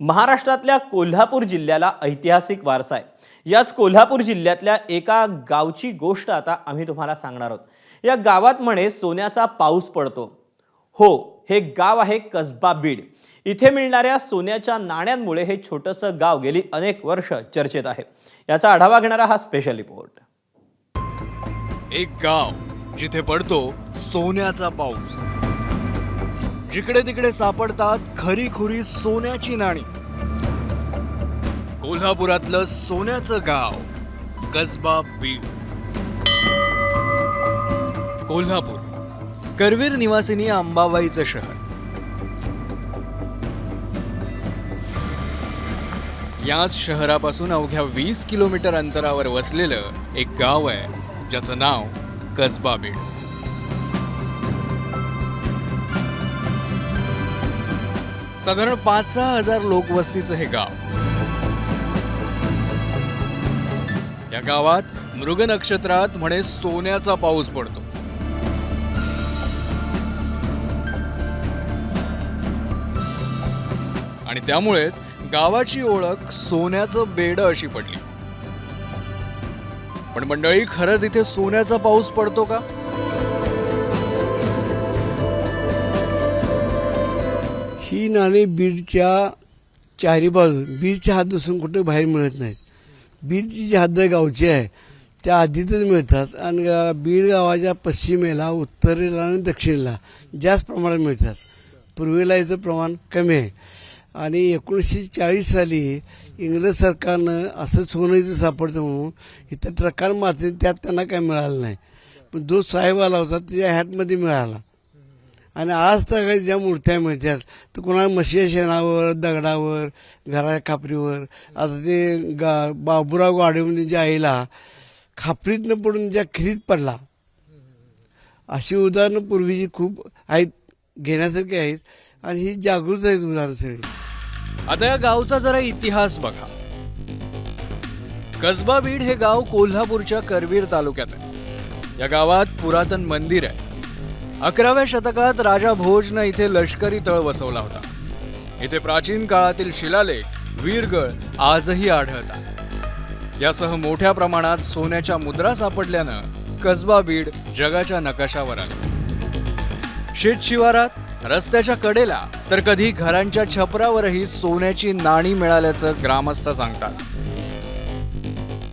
महाराष्ट्रातल्या कोल्हापूर जिल्ह्याला ऐतिहासिक वारसा आहे. याच कोल्हापूर जिल्ह्यातल्या एका गावची गोष्ट आता आम्ही तुम्हाला सांगणार आहोत. या गावात म्हणे सोन्याचा पाऊस पडतो. हो हे गाव आहे कसबा बीड. इथे मिळणाऱ्या सोन्याच्या नाण्यांमुळे हे छोटंसं गाव गेली अनेक वर्ष चर्चेत आहे. याचा आढावा घेणारा हा स्पेशल रिपोर्ट एक गाव जिथे पडतो सोन्याचा पाऊस. जिकडे तिकडे सापडतात खरी खुरी सोन्याची नाणी. कोल्हापुरातलं सोन्याचं गाव कसबा बीड. कोल्हापूर करवीर निवासिनी अंबाबाईचं शहर. याच शहरापासून अवघ्या वीस किलोमीटर अंतरावर वसलेलं एक गाव आहे ज्याचं नाव कसबा बीड. साधारण पाच सहा हजार लोकवस्तीचं हे गाव. या गावात मृग नक्षत्रात म्हणे सोन्याचा पाऊस पडतो. आणि त्यामुळेच गावाची ओळख सोन्याचं बेड अशी पडली. पण मंडळी खरंच इथे सोन्याचा पाऊस पडतो का? ही नाणी बीडच्या चारी बाजू बीडच्या हात दुसरून कुठे बाहेर मिळत नाहीत. बीडची जी हद्द गावची आहे त्या आधीतच मिळतात आणि बीड गावाच्या पश्चिमेला उत्तरेला आणि दक्षिणेला जास्त प्रमाणात मिळतात. पूर्वेला याचं प्रमाण कमी आहे. आणि एकोणीसशे चाळीस साली इंग्रज सरकारनं असं सोनं इथं सापडतं म्हणून इथं ट्रकार मारते त्यात त्यांना काय मिळालं नाही. पण जो साहेब आला होता त्याच्या हॅटमध्ये मिळाला. आणि आज तर काही ज्या मूर्त्या मिळतात तर कोणाला म्हशी शेणावर दगडावर घराच्या खापरीवर. आता ते गा बाबुराव गाडीमध्ये ज्या आईला खापरीतनं पडून ज्या खिरीत पडला अशी उदाहरणं पूर्वीची खूप आहेत घेण्यासारखी आहेत आणि ही जागृत आहेत उदाहरण सगळी. आता या गावचा जरा इतिहास बघा. कसबा बीड हे गाव कोल्हापूरच्या करवीर तालुक्यात आहे. या गावात पुरातन मंदिर आहे. अकराव्या शतकात राजा भोजनं इथे लष्करी तळ वसवला होता. इथे प्राचीन काळातील शिलालेख वीरगळ आजही आढळतात. यासह मोठ्या प्रमाणात सोन्याच्या मुद्रा सापडल्यानं कसबा बीड जगाच्या नकाशावर आले. शेत शिवारात रस्त्याच्या कडेला तर कधी घरांच्या छपरावरही सोन्याची नाणी मिळाल्याचं ग्रामस्थ सांगतात.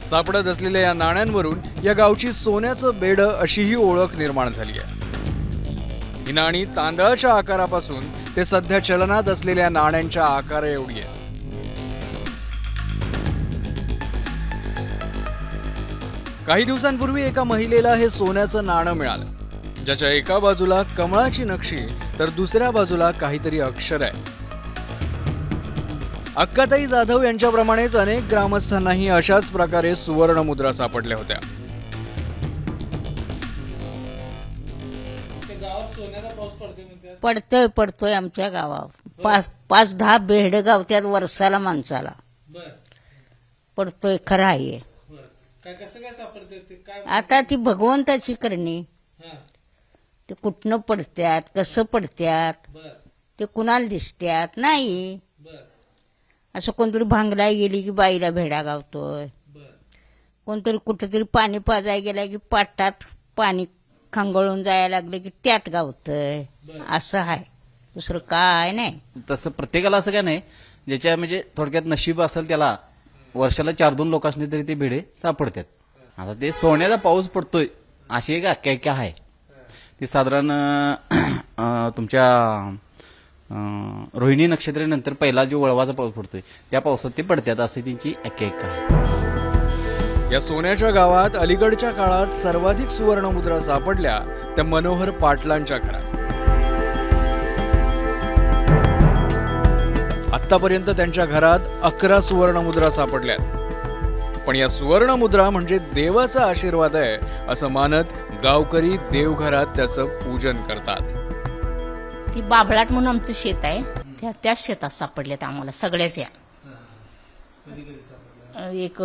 सापडत असलेल्या या नाण्यांवरून या गावची सोन्याचं बेड अशीही ओळख निर्माण झाली आहे. ही नाणी तांदळाच्या आकारापासून ते सध्या चलनात असलेल्या नाण्यांच्या आकारा एवढी आहे काही दिवसांपूर्वी एका महिलेला हे सोन्याचं नाणं मिळालं. ज्याच्या एका बाजूला कमळाची नक्षी तर दुसऱ्या बाजूला काहीतरी अक्षर आहे. अक्काताई जाधव यांच्याप्रमाणेच अनेक ग्रामस्थांनाही अशाच प्रकारे सुवर्ण मुद्रा सापडल्या होत्या. पडतोय पडतोय आमच्या गावात पाच पाच दहा बेहड गावत्यात वर्षाला माणसाला. पडतोय खरं आहे. आता ती भगवंताची करणी. ते कुठनं पडत्यात कसं पडत्यात? ते कुणाला दिसत्यात? नाही. असं कोणतरी भांगला गेली की बाईला भेडा गावतोय. कोणतरी कुठंतरी पाणी पाजाय गेला की पाटात पाणी खांगळून जायला लागलं की त्यात गावतंय. असं आहे दुसरं काय नाही. तसं प्रत्येकाला असं काय नाही. ज्याच्या म्हणजे थोडक्यात नशीब असेल त्याला वर्षाला चार दोन लोकांनी तरी ते भिडे सापडतात. आता ते सोन्याचा पाऊस पडतोय अशी एक आख्यायिका आहे. ती साधारण तुमच्या रोहिणी नक्षत्रानंतर पहिला जो वळवाचा पाऊस पडतोय त्या पावसात ते पडतात अशी त्यांची आख्यायिका आहे. या सोन्याच्या गावात अलीकडच्या काळात सर्वाधिक सुवर्ण मुद्रा सापडल्या त्या मनोहर पाटलांच्या घरात. आतापर्यंत त्यांच्या घरात अकरा सुवर्ण मुद्रा सापडल्यात. पण या सुवर्ण मुद्रा म्हणजे देवाचा आशीर्वाद आहे असं मानत गावकरी देवघरात त्याचं पूजन करतात. ती बाभळाट म्हणून आमचं शेत आहे. त्या त्याच शेतात सापडल्यात आम्हाला सगळ्याच या. एक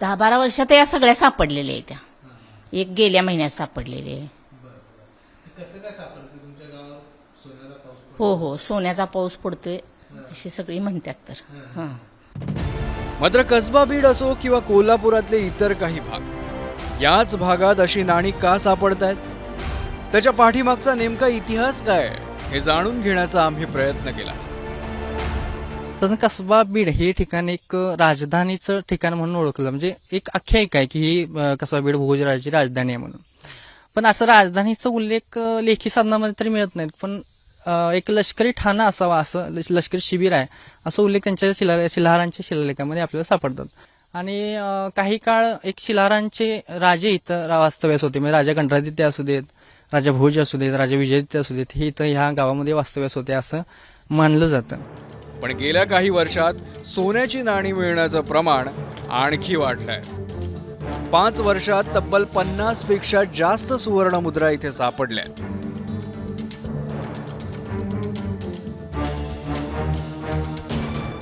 दहा बारा वर्षात या सगळ्या सापडलेल्या आहेत त्या. एक गेल्या महिन्यात सापडलेले. आहे. हो हो. सोन्याचा पाऊस पडतोय अशी सगळी म्हणतात तर. हां मात्र कसबा बीड असो किंवा कोल्हापुरातले इतर काही भाग याच भागात अशी नाणी का सापडत आहेत त्याच्या पाठीमागचा नेमका इतिहास काय? हे जाणून घेण्याचा आम्ही प्रयत्न केला. तर कसबा बीड हे ठिकाण एक राजधानीचं ठिकाण म्हणून ओळखलं. म्हणजे एक आख्यायिका आहे की ही कसबा बीड भोजराजाची राजधानी आहे म्हणून. पण असं राजधानीचा उल्लेख लेखी साधनामध्ये तरी मिळत नाहीत. पण एक लष्करी ठाणा असावा असं लष्करी शिबिर आहे असं उल्लेख त्यांच्या शिला शिलाहारांच्या शिलालेखामध्ये आपल्याला सापडतात. आणि काही काळ एक शिलाहारांचे राजे इथं रा- वास्तव्यास होते. म्हणजे राजा गणरादित्य असू देत राजा भोज असू देत राजा विजयदित्य असू देत हे इथं ह्या गावामध्ये वास्तव्यास होते असं मानलं जातं. पण गेल्या काही वर्षात सोन्याची नाणी मिळण्याचं प्रमाण आणखी वाढलंय. पाच वर्षात तब्बल पन्नासपेक्षा जास्त सुवर्ण मुद्रा इथे सापडल्या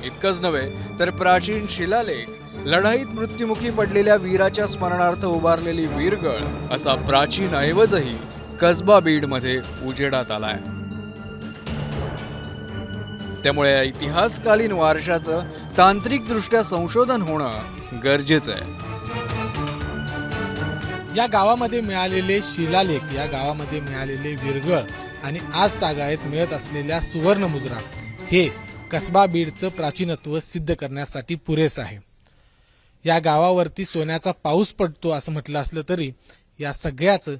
इतकंच नव्हे तर प्राचीन शिलालेख लढाईत मृत्युमुखी पडलेल्या वीराच्या स्मरणार्थ उभारलेली वीरगळ असा प्राचीन ऐवजही कसबा बीडमध्ये उजेडात आलाय. त्यामुळे या इतिहासकालीन वारशाचं तांत्रिकदृष्ट्या संशोधन होणं गरजेचं आहे. या गावामध्ये मिळालेले शिलालेख या गावामध्ये मिळालेले विरगळ आणि आज तागायत मिळत असलेल्या सुवर्णमुद्रा हे कसबा बीडचं प्राचीनत्व सिद्ध करण्यासाठी पुरेसं आहे. या गावावरती सोन्याचा पाऊस पडतो असं म्हटलं असलं तरी या सगळ्याचं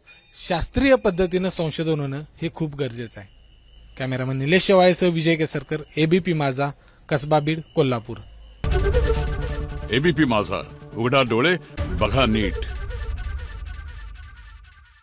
शास्त्रीय पद्धतीनं संशोधन होणं हे खूप गरजेचं आहे. कॅमेरामन निलेश शेवाळेसह विजय केसरकर एबीपी माझा कसबा बीड कोल्हापूर. एबीपी माझा उघडा डोळे बघा नीट.